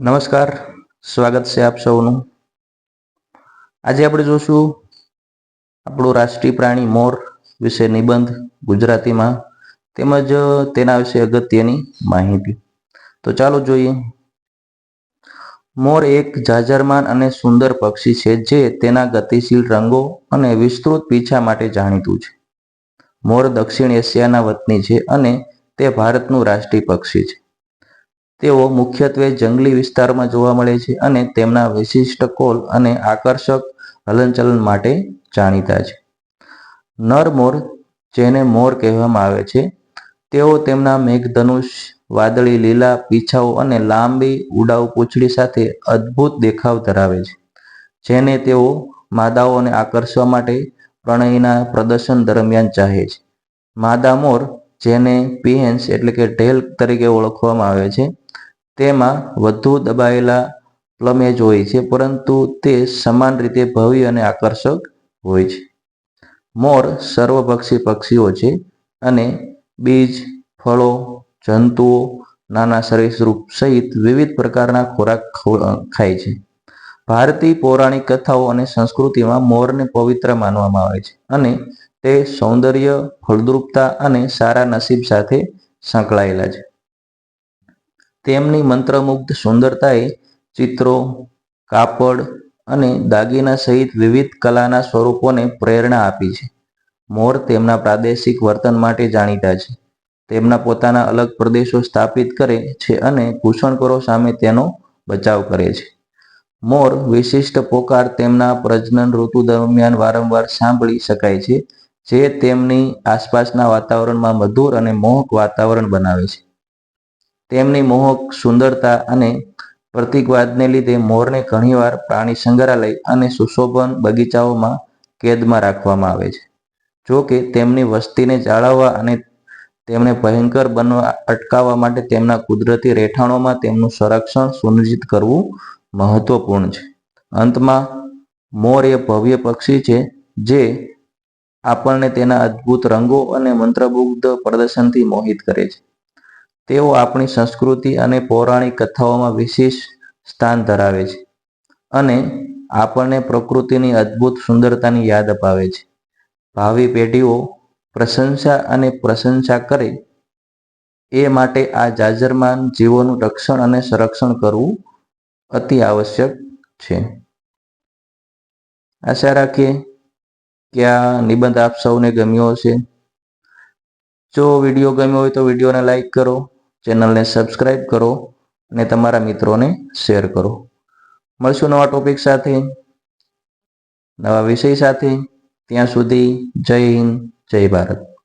નમસ્કાર, સ્વાગત છે આપ સૌનું. આજે આપણે જોશું આપણું રાષ્ટ્રીય પ્રાણી મોર વિશે નિબંધ ગુજરાતીમાં તેમજ તેના વિશે અગત્યની માહિતી. તો ચાલો જોઈએ. મોર એક જાજરમાન અને સુંદર પક્ષી છે જે તેના ગતિશીલ રંગો અને વિસ્તૃત પીછા માટે જાણીતું છે. મોર દક્ષિણ એશિયાના વતની છે અને તે ભારતનું રાષ્ટ્રીય પક્ષી છે. તેઓ મુખ્યત્વે જંગલી વિસ્તારમાં જોવા મળે છે અને તેમના વિશિષ્ટ કોલ અને આકર્ષક હલનચલન માટે જાણીતા છે. નર મોર, જેને મોર કહેવામાં આવે છે, તેઓ તેમના મેઘધનુષ, વાદળી લીલા પીછાઓ અને લાંબી ઉડાઉ પૂંછડી સાથે અદ્ભુત દેખાવ ધરાવે છે, જેને તેઓ માદાઓને આકર્ષવા માટે પ્રણયના પ્રદર્શન દરમિયાન ચાહે છે. માદા મોર, જેને પીએન્સ એટલે કે ઢેલ તરીકે ઓળખવામાં આવે છે તેમાં વધુ દબાયેલા પ્લમેજ હોય છે, પરંતુ તે સમાન રીતે ભવ્ય અને આકર્ષક હોય છે. મોર સર્વભક્ષી પક્ષીઓ છે અને બીજ, ફળો, જંતુઓ, નાના સરીસૃપ સહિત વિવિધ પ્રકારના ખોરાક ખાય છે. ભારતીય પૌરાણિક કથાઓ અને સંસ્કૃતિમાં મોરને પવિત્ર માનવામાં આવે છે અને તે સૌંદર્ય, ફળદ્રુપતા અને સારા નસીબ સાથે સંકળાયેલા છે. તેમની મંત્રમુગ્ધ સુંદરતાએ ચિત્રો, કાપડ અને દાગીના સહિત વિવિધ કલાના સ્વરૂપોને પ્રેરણા આપી છે. મોર તેમના પ્રાદેશિક વર્તન માટે જાણીતા છે. તેમના પોતાના અલગ પ્રદેશો સ્થાપિત કરે છે અને ઘૂસણખોરો સામે તેનો બચાવ કરે છે. મોર વિશિષ્ટ પોકાર તેમના પ્રજનન ઋતુ દરમિયાન વારંવાર સાંભળી શકાય છે, જે તેમની આસપાસના વાતાવરણમાં મધુર અને મોહક વાતાવરણ બનાવે છે. તેમની મોહક સુંદરતા અને પ્રતિકવાદને લીધે મોરને ઘણીવાર પ્રાણી સંગ્રહાલય અને સુશોભન બગીચાઓમાં કેદમાં રાખવામાં આવે છે. જો કે તેમની વસ્તીને જાળવવા અને તેમને ભયંકર બનવા અટકાવવા માટે તેમના કુદરતી રહેઠાણોમાં તેમનું સંરક્ષણ સુનિશ્ચિત કરવું મહત્વપૂર્ણ છે. અંતમાં, મોર એ ભવ્ય પક્ષી છે જે આપણને તેના અદ્ભુત રંગો અને મંત્રમુગ્ધ પ્રદર્શનથી મોહિત કરે છે. તેઓ આપણી સંસ્કૃતિ અને પૌરાણિક કથાઓમાં વિશેષ સ્થાન ધરાવે છે અને આપણને પ્રકૃતિની અદ્ભુત સુંદરતાની યાદ અપાવે છે. ભાવિ પેઢીઓ પ્રશંસા અને પ્રશંસા કરે એ માટે આ જાજરમાન જીવોનું રક્ષણ અને સંરક્ષણ કરવું અતિ આવશ્યક છે. આશા રાખીએ કે આ નિબંધ આપ સૌને ગમ્યો હશે. જો વીડિયો ગમ્યો હોય તો વિડીયોને લાઈક કરો ચેનલને સબસ્ક્રાઈબ કરો અને તમારા મિત્રોને શેર કરો. મળશું નવા ટોપિક સાથે, નવા વિષય સાથે. ત્યાં સુધી જય હિન્દ, જય ભારત.